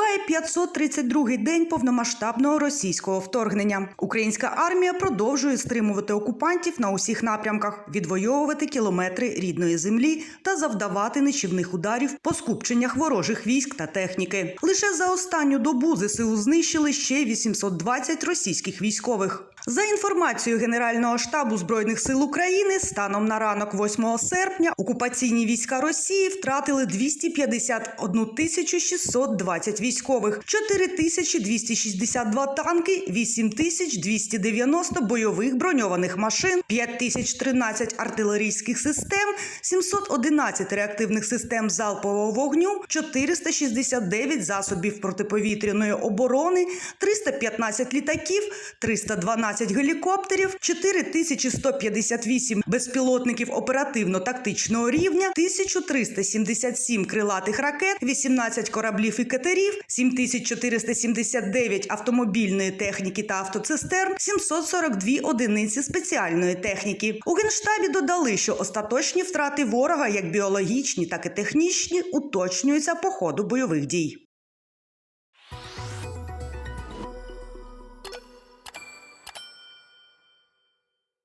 Триває 532-й день повномасштабного російського вторгнення. Українська армія продовжує стримувати окупантів на усіх напрямках, відвоювати кілометри рідної землі та завдавати нищівних ударів по скупченнях ворожих військ та техніки. Лише за останню добу ЗСУ знищили ще 820 російських військових. За інформацією Генерального штабу збройних сил України, станом на ранок 8 серпня окупаційні війська Росії втратили 251 тисячу 620 військових, 4 тисячі 262 танки, 8 тисяч 290 бойових броньованих машин, 5 тисяч 13 артилерійських систем, 711 реактивних систем залпового вогню, 469 засобів протиповітряної оборони, 315 літаків, 312 гелікоптерів, 4158 безпілотників оперативно-тактичного рівня, 1377 крилатих ракет, 18 кораблів і катерів, 7479 автомобільної техніки та автоцистерн, 742 одиниці спеціальної техніки. У генштабі додали, що остаточні втрати ворога, як біологічні, так і технічні, уточнюються по ходу бойових дій.